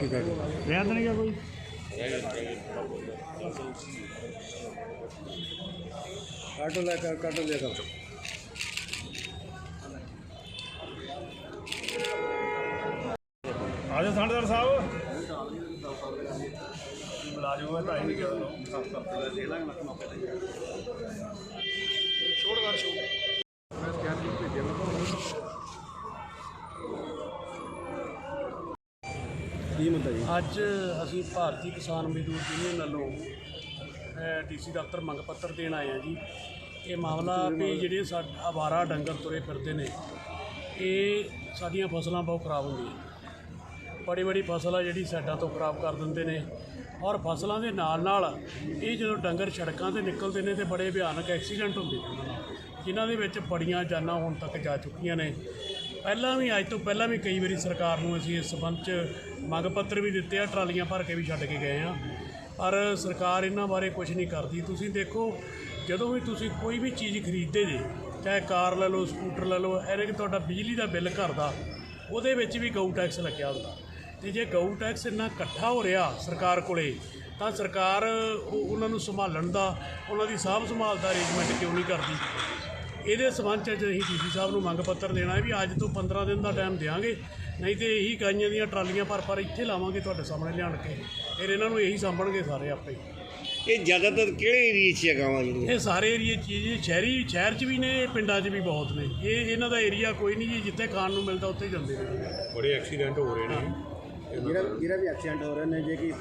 ਰਹਿ ਤਾਂ ਨਹੀਂ ਗਿਆ ਕੋਈ? ਕਾਟੋ ਲੈ ਕਰ ਕਾਟੋ ਲੈ ਕਰ। ਆ ਜਾ ਥਾਣੇਦਾਰ ਸਾਹਿਬ। ਮੁਲਾਜ਼ਮ ਹੈ ਤਾਂ ਹੀ ਨਹੀਂ ਗਿਆ। ਛੋੜ ਕਰ ਛੋੜ ਮੈਂ ਸਕੈਨ ਕਰਕੇ ਭੇਜਿਆ ਮੈਂ ਤੁਹਾਨੂੰ ਮੁੱਦਾ ਜੀ? ਅੱਜ ਅਸੀਂ ਭਾਰਤੀ ਕਿਸਾਨ ਮਜ਼ਦੂਰ ਯੂਨੀਅਨ ਵੱਲੋਂ ਡੀਸੀ ਦਫ਼ਤਰ ਮੰਗ ਪੱਤਰ ਦੇਣ ਆਏ ਆ ਜੀ। ਇਹ ਮਾਮਲਾ ਵੀ ਜਿਹੜੇ ਸਾਡੇ ਆਵਾਰਾ ਡੰਗਰ ਤੁਰੇ ਫਿਰਦੇ ਨੇ ਇਹ ਸਾਡੀਆਂ ਫਸਲਾਂ ਬਹੁਤ ਖਰਾਬ ਹੁੰਦੀਆਂ। ਬੜੀ ਬੜੀ ਫਸਲ ਆ ਜਿਹੜੀ ਸਾਈਡਾਂ ਤੋਂ ਖਰਾਬ ਕਰ ਦਿੰਦੇ ਨੇ। ਔਰ ਫਸਲਾਂ ਦੇ ਨਾਲ ਨਾਲ ਇਹ ਜਦੋਂ ਡੰਗਰ ਸੜਕਾਂ ਤੇ ਨਿਕਲਦੇ ਨੇ ਤੇ ਬੜੇ ਭਿਆਨਕ ਐਕਸੀਡੈਂਟ ਹੁੰਦੇ ਨੇ। ਜਿਨ੍ਹਾਂ ਦੇ ਵਿੱਚ ਬੜੀਆਂ ਜਾਨਾਂ ਹੁਣ ਤੱਕ ਜਾ ਚੁੱਕੀਆਂ ਨੇ। ਪਹਿਲਾਂ ਵੀ, ਅੱਜ ਤੋਂ ਪਹਿਲਾਂ ਵੀ ਕਈ ਵਾਰੀ ਸਰਕਾਰ ਨੂੰ ਅਸੀਂ ਇਸ ਸੰਬੰਧ 'ਚ ਮੰਗ ਪੱਤਰ ਵੀ ਦਿੱਤੇ ਆ, ਟਰਾਲੀਆਂ ਭਰ ਕੇ ਵੀ ਛੱਡ ਕੇ ਗਏ ਆ। ਪਰ ਸਰਕਾਰ ਇਹਨਾਂ ਬਾਰੇ ਕੁਝ ਨਹੀਂ ਕਰਦੀ। ਤੁਸੀਂ ਦੇਖੋ, ਜਦੋਂ ਵੀ ਤੁਸੀਂ ਕੋਈ ਵੀ ਚੀਜ਼ ਖਰੀਦਦੇ ਜੇ, ਚਾਹੇ ਕਾਰ ਲੈ ਲਓ, ਸਕੂਟਰ ਲੈ ਲਓ, ਇਹਦੇ ਕਿ ਤੁਹਾਡਾ ਬਿਜਲੀ ਦਾ ਬਿੱਲ ਘਰ ਦਾ ਉਹਦੇ ਵਿੱਚ ਵੀ ਗਊ ਟੈਕਸ ਲੱਗਿਆ ਹੁੰਦਾ। ਤੇ ਜੇ ਗਊ ਟੈਕਸ ਇੰਨਾ ਇਕੱਠਾ ਹੋ ਰਿਹਾ ਸਰਕਾਰ ਕੋਲੇ ਤਾਂ ਸਰਕਾਰ ਉਹ- ਉਹਨਾਂ ਨੂੰ ਸੰਭਾਲਣ ਦਾ ਉਹਨਾਂ ਦੀ ਸਾਂਭ ਸੰਭਾਲ ਦਾ ਅਰੇਂਜਮੈਂਟ ਕਿਉਂ ਨਹੀਂ ਕਰਦੀ? ਇਹਦੇ ਸਬੰਧ 'ਚ ਅਸੀਂ ਡੀਸੀ ਸਾਹਿਬ ਨੂੰ ਮੰਗ ਪੱਤਰ ਦੇਣਾ ਹੈ ਵੀ ਅੱਜ ਤੋਂ 15 ਦਿਨ ਦਾ ਟਾਈਮ ਦੇਵਾਂਗੇ ਨਹੀਂ ਤੇ ਇਹੀ ਗਾਈਆਂ ਦੀਆਂ ਟਰਾਲੀਆਂ ਭਰ ਭਰ ਇੱਥੇ ਲਾਵਾਂਗੇ ਤੁਹਾਡੇ ਸਾਹਮਣੇ ਲਿਆਣ ਕੇ। ਫਿਰ ਇਹਨਾਂ ਨੂੰ ਇਹੀ ਸਾਂਭਣਗੇ ਸਾਰੇ ਆਪੇ। ਇਹ ਜ਼ਿਆਦਾਤਰ ਕਿਹੜੇ ਏਰੀਏ 'ਚ ਹੈਗਾ ਜਿਹੜੀ ਇਹ ਸਾਰੇ ਏਰੀਏ ਚੀਜ਼ ਸ਼ਹਿਰੀ ਸ਼ਹਿਰ 'ਚ ਵੀ ਨੇ ਪਿੰਡਾਂ 'ਚ ਵੀ ਬਹੁਤ ਨੇ। ਇਹ ਇਹਨਾਂ ਦਾ ਏਰੀਆ ਕੋਈ ਨਹੀਂ ਜੀ ਜਿੱਥੇ ਖਾਣ ਨੂੰ ਮਿਲਦਾ ਉੱਥੇ ਜਾਂਦੇ ਨੇ। ਬੜੇ ਐਕਸੀਡੈਂਟ ਹੋ ਰਹੇ ਨੇ। ਜਿਹੜਾ ਜਿਹੜਾ ਵੀ ਐਕਸੀਡੈਂਟ ਹੋ ਰਹੇ ਨੇ ਜੇ ਕਿ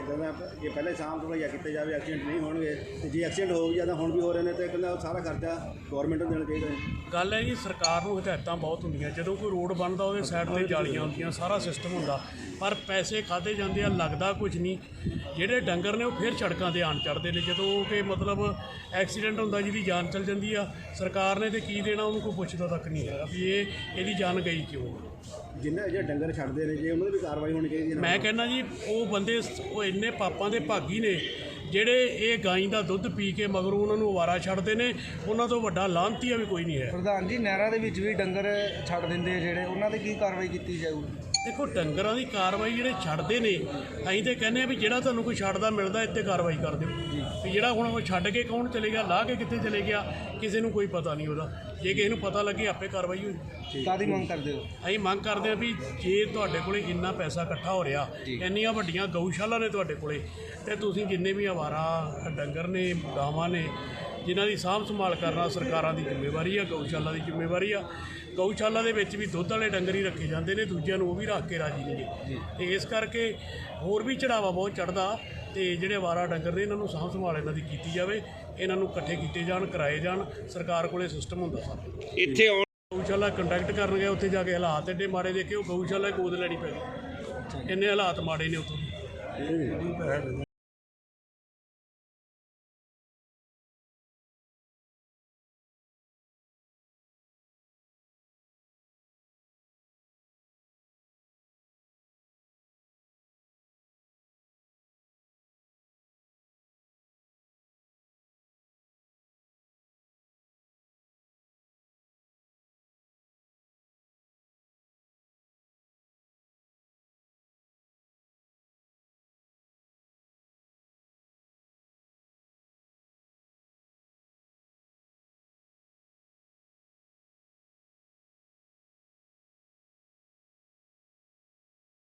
ਇਦਾਂ ਦਾ ਜੇ ਪਹਿਲੇ ਸ਼ਾਮ ਤੋਂ ਜਾਂ ਕੀਤੇ ਜਾਵੇ ਐਕਸੀਡੈਂਟ ਨਹੀਂ ਹੋਣਗੇ ਤੇ ਜੇ ਐਕਸੀਡੈਂਟ ਹੋ ਜਾਂਦਾ ਹੁਣ ਵੀ ਹੋ ਰਹੇ ਨੇ ਤੇ ਕਹਿੰਦਾ ਸਾਰਾ ਖਰਚਾ ਗਵਰਨਮੈਂਟ ਨੂੰ ਦੇਣਾ ਚਾਹੀਦਾ ਹੈ। ਗੱਲ ਹੈ ਜੀ ਸਰਕਾਰ ਨੂੰ ਹਦਾਇਤਾਂ ਬਹੁਤ ਹੁੰਦੀਆਂ। ਜਦੋਂ ਕੋਈ ਰੋਡ ਬਣਦਾ ਉਹਦੇ ਸਾਈਡ ਤੇ ਜਾਲੀਆਂ ਹੁੰਦੀਆਂ ਸਾਰਾ ਸਿਸਟਮ ਹੁੰਦਾ। ਪਰ ਪੈਸੇ ਖਾਦੇ ਜਾਂਦੇ ਆ ਲੱਗਦਾ ਕੁਝ ਨਹੀਂ। ਜਿਹੜੇ ਡੰਗਰ ਨੇ ਉਹ ਫਿਰ ਸੜਕਾਂ ਤੇ ਆਣ ਚੜਦੇ ਨੇ। ਜਦੋਂ ਕਿ ਮਤਲਬ ਐਕਸੀਡੈਂਟ ਹੁੰਦਾ ਜਿਹਦੀ ਜਾਨ ਚਲ ਜਾਂਦੀ ਆ ਸਰਕਾਰ ਨੇ ਤੇ ਕੀ ਦੇਣਾ ਉਹਨੂੰ ਕੋਈ ਪੁੱਛਦਾ ਤੱਕ ਨਹੀਂ ਹੈਗਾ ਵੀ ਇਹ ਇਹਦੀ ਜਾਨ ਗਈ ਕਿਉਂ? ਜਿੰਨਾ ਜਿਹੜੇ ਡੰਗਰ ਛੱਡਦੇ ਨੇ ਜੇ ਉਹਨਾਂ ਦੀ ਵੀ ਕਾਰਵਾਈ ਹੋਣੀ ਚਾਹੀਦੀ ਹੈ ਮੈਂ ਕਹਿੰਦਾ ਜੀ ਉਹ ਬੰਦੇ ਉਹ ਇੰਨੇ ਪਾਪਾਂ ਦੇ ਭਾਗੀ ਨੇ, ਜਿਹੜੇ ਇਹ ਗਾਂ ਦਾ ਦੁੱਧ ਪੀ ਕੇ ਮਗਰੋਂ ਉਹਨਾਂ ਨੂੰ ਅਵਾਰਾ ਛੱਡਦੇ ਨੇ, ਉਹਨਾਂ ਤੋਂ ਵੱਡਾ ਲਾਂਤੀਆ ਵੀ ਕੋਈ ਨਹੀਂ ਹੈ। ਪ੍ਰਧਾਨ ਜੀ, ਨਹਿਰਾਂ ਦੇ ਵਿੱਚ ਵੀ ਡੰਗਰ ਛੱਡ ਦਿੰਦੇ ਆ ਜਿਹੜੇ, ਉਹਨਾਂ ਤੇ ਕੀ ਕਾਰਵਾਈ ਕੀਤੀ ਜਾਊਗੀ? ਦੇਖੋ ਡੰਗਰਾਂ ਦੀ ਕਾਰਵਾਈ ਜਿਹੜੇ ਛੱਡਦੇ ਨੇ ਅਸੀਂ ਤੇ ਕਹਿੰਦੇ ਆ ਵੀ ਜਿਹੜਾ ਤੁਹਾਨੂੰ ਕੋਈ ਛੱਡਦਾ ਮਿਲਦਾ ਇੱਥੇ ਕਾਰਵਾਈ ਕਰ ਦਿਓ। ਵੀ ਜਿਹੜਾ ਹੁਣ ਉਹ ਛੱਡ ਕੇ ਕੌਣ ਚਲੇ ਗਿਆ ਲਾ ਕੇ ਕਿੱਥੇ ਚਲੇ ਗਿਆ ਕਿਸੇ ਨੂੰ ਕੋਈ ਪਤਾ ਨਹੀਂ ਉਹਦਾ। ਜੇ ਕਿਸੇ ਨੂੰ ਪਤਾ ਲੱਗੇ ਆਪੇ ਕਾਰਵਾਈ ਹੋ ਜਾਊ ਕਾਦੀ ਮੰਗ ਕਰਦੇ ਹੋ? ਅਸੀਂ ਮੰਗ ਕਰਦੇ ਆ ਵੀ ਜੇ ਤੁਹਾਡੇ ਕੋਲੇ ਇੰਨਾ ਪੈਸਾ ਇਕੱਠਾ ਹੋ ਰਿਹਾ ਇੰਨੀਆਂ ਵੱਡੀਆਂ ਗਊਸ਼ਾਲਾ ਨੇ ਤੁਹਾਡੇ ਕੋਲੇ ਤੇ ਤੁਸੀਂ ਜਿੰਨੇ ਵੀ ਆਵਾਰਾ ਡੰਗਰ ਨੇ ਗਾਵਾਂ ਨੇ ਜਿਨ੍ਹਾਂ ਦੀ ਸਾਂਭ ਸੰਭਾਲ ਕਰਨਾ ਸਰਕਾਰਾਂ ਦੀ ਜ਼ਿੰਮੇਵਾਰੀ ਆ ਗਊਸ਼ਾਲਾ ਦੀ ਜ਼ਿੰਮੇਵਾਰੀ ਆ। ਗਊਸ਼ਾਲਾ ਦੇ ਵਿੱਚ ਵੀ ਦੁੱਧ ਵਾਲੇ ਡੰਗਰ ਹੀ ਰੱਖੇ ਜਾਂਦੇ ਨੇ ਦੂਜਿਆਂ ਨੂੰ ਉਹ ਵੀ ਰੱਖ ਕੇ ਰਾਜੀ ਨੇਗੇ ਤੇ ਇਸ ਕਰਕੇ ਹੋਰ ਵੀ ਚੜਾਵਾ ਬਹੁਤ ਚੜਦਾ ਤੇ ਜਿਹੜੇ ਆਵਾਰਾ ਡੰਗਰ ਨੇ ਇਹਨਾਂ ਨੂੰ ਸਾਂਭ ਸੰਭਾਲ ਇਹਨਾਂ ਦੀ ਕੀਤੀ ਜਾਵੇ ਇਹਨਾਂ ਨੂੰ ਇਕੱਠੇ ਕੀਤੇ ਜਾਣ ਕਰਾਏ ਜਾਣ ਸਰਕਾਰ ਕੋਲੇ ਸਿਸਟਮ ਹੁੰਦਾ ਸਾਰਾ। ਇੱਥੇ ਆਉਣ ਗਊਸ਼ਾਲਾ ਕੰਡਕਟ ਕਰਨ ਗਏ ਉੱਥੇ ਜਾ ਕੇ ਹਾਲਾਤ ਐਡੇ ਮਾੜੇ ਦੇਖੇ ਉਹ ਗਊਸ਼ਾਲਾ ਗੋਦ ਲੈਣੀ ਪੈ ਗਈ। ਇੰਨੇ ਹਾਲਾਤ ਮਾੜੇ ਨੇ ਉੱਥੋਂ।